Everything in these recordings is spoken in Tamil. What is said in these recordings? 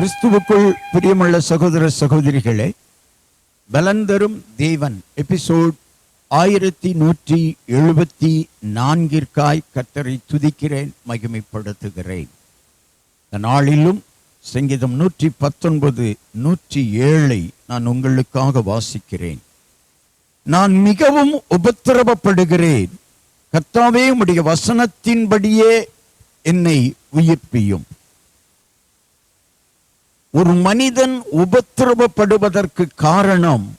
கிறிஸ்துவுக்குள் பிரியமுள்ள சகோதர சகோதரிகளே பலந்தரும் தேவன். எபிசோட் ஆயிரத்தி நூற்றி எழுபத்தி நான்கிற்காய் கத்தரை துதிக்கிறேன் மகிமைப்படுத்துகிறேன். இந்த நாளிலும் சங்கீதம் நூற்றி பத்தொன்பது நூற்றி ஏழை நான் உங்களுக்காக வாசிக்கிறேன். நான் மிகவும் உபத்திரவப்படுகிறேன். கத்தாவே உடைய வசனத்தின்படியே என்னை உயிர்ப்பியும். ஒரு மனிதன் உபத்திரவப்படுவதற்கு காரணம்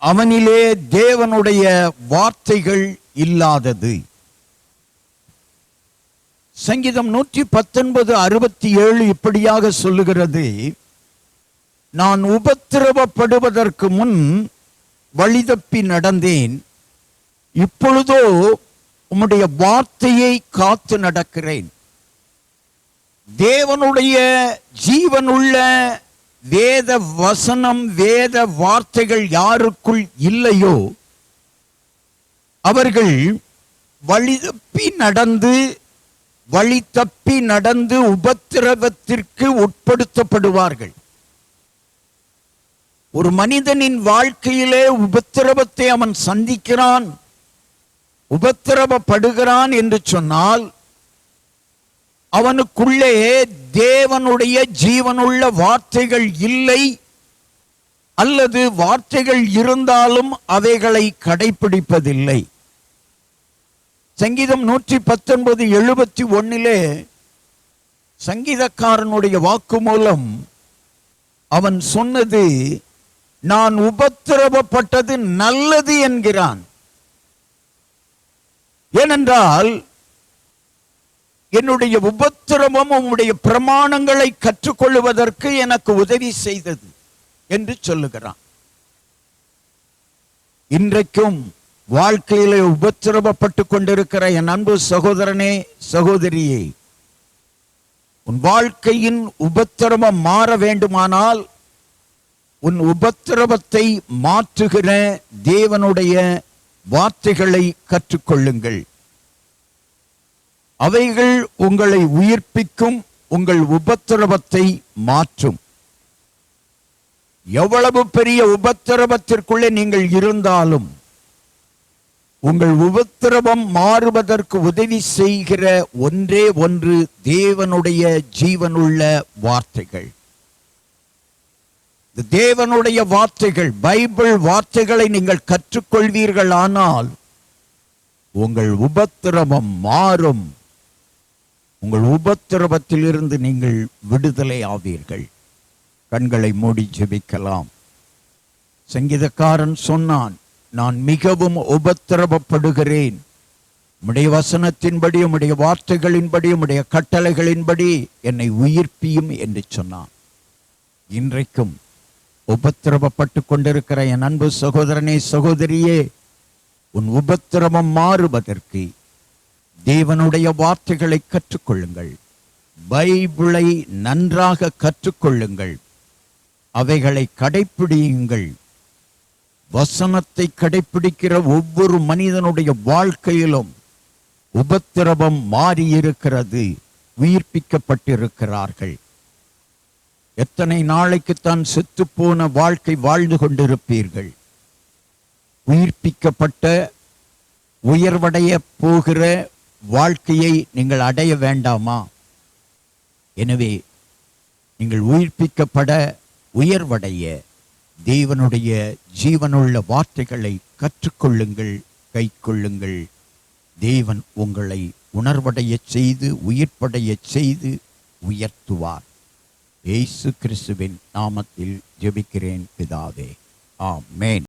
அவனிலே தேவனுடைய வார்த்தைகள் இல்லாதது. சங்கீதம் நூற்றி பத்தொன்பது அறுபத்தி ஏழு இப்படியாக சொல்லுகிறது. நான் உபத்திரவப்படுவதற்கு முன் வழிதப்பி நடந்தேன். இப்பொழுதோ உம்முடைய வார்த்தையை காத்து நடக்கிறேன். தேவனுடைய ஜீவனுள்ள வேத வசனம் வேத வார்த்தைகள் யாருக்குள் இல்லையோ அவர்கள் வழி தப்பி நடந்து வழி தப்பி நடந்து உபத்திரவத்திற்கு உட்படுத்தப்படுவார்கள். ஒரு மனிதனின் வாழ்க்கையிலே உபத்திரவத்தை அவன் சந்திக்கிறான் உபத்திரவப்படுகிறான் என்று சொன்னால் அவனுக்குள்ளே தேவனுடைய ஜீவனுள்ள வார்த்தைகள் இல்லை. அல்லது வார்த்தைகள் இருந்தாலும் அவைகளை கடைபிடிப்பதில்லை சங்கீதம் நூற்றி பத்தொன்பது எழுபத்தி ஒன்னிலே சங்கீதக்காரனுடைய வாக்கு மூலம் அவன் சொன்னது நான் உபத்திரவப்பட்டது நல்லது என்கிறான். ஏனென்றால் என்னுடைய உபத்திரவம் உம்முடைய பிரமாணங்களை கற்றுக்கொள்வதற்கு எனக்கு உதவி செய்தது என்று சொல்லுகிறான். இன்றைக்கும் வாழ்க்கையிலே உபத்திரவப்பட்டு கொண்டிருக்கிற என் அன்பு சகோதரனே சகோதரியே உன் வாழ்க்கையின் உபத்திரவம் மாற வேண்டுமானால் உன் உபத்திரவத்தை மாற்றுகிற தேவனுடைய வார்த்தைகளை கற்றுக்கொள்ளுங்கள். அவைகள் உங்களை உயிர்ப்பிக்கும் உங்கள் உபத்திரவத்தை மாற்றும். எவ்வளவு பெரிய உபத்திரவத்திற்குள்ளே நீங்கள் இருந்தாலும் உங்கள் உபத்திரவம் மாறுவதற்கு உதவி செய்கிற ஒன்றே ஒன்று தேவனுடைய ஜீவனுள்ள வார்த்தைகள். தேவனுடைய வார்த்தைகள் பைபிள் வார்த்தைகளை நீங்கள் கற்றுக்கொள்வீர்கள் ஆனால் உங்கள் உபத்திரவம் மாறும். உங்கள் உபத்திரவத்திலிருந்து நீங்கள் விடுதலை ஆவீர்கள். கண்களை மூடி ஜெபிக்கலாம். சங்கீதக்காரன் சொன்னான் நான் மிகவும் உபத்திரவப்படுகிறேன். உடைய வசனத்தின்படி உடைய வார்த்தைகளின்படி உடைய கட்டளைகளின்படி என்னை உயிர்ப்பியும் என்று சொன்னான். இன்றைக்கும் உபத்திரவப்பட்டு கொண்டிருக்கிற என் அன்பு சகோதரனே சகோதரியே உன் உபத்திரவம் மாறுவதற்கு தேவனுடைய வார்த்தைகளை கற்றுக்கொள்ளுங்கள். பைபிளை நன்றாக கற்றுக்கொள்ளுங்கள். அவைகளை கடைப்பிடியுங்கள். வசனத்தை கடைப்பிடிக்கிற ஒவ்வொரு மனிதனுடைய வாழ்க்கையிலும் உபத்திரவம் மாறியிருக்கிறது. உயிர்ப்பிக்கப்பட்டிருக்கிறார்கள். எத்தனை நாளைக்குத்தான் செத்துப்போன வாழ்க்கை வாழ்ந்து கொண்டிருப்பீர்கள். உயிர்ப்பிக்கப்பட்ட உயர்வடைய போகிற வாழ்க்கையை நீங்கள் அடைய வேண்டாமா? எனவே நீங்கள் உயிர்ப்பிக்கப்பட உயர்வடைய தேவனுடைய ஜீவனுள்ள வார்த்தைகளை கற்றுக்கொள்ளுங்கள் கைக்கொள்ளுங்கள். தேவன் உங்களை உணர்வடையச் செய்து உயிர்ப்படையச் செய்து உயர்த்துவார். இயேசு கிறிஸ்துவின் நாமத்தில் ஜெபிக்கிறேன் பிதாவே. ஆமேன்.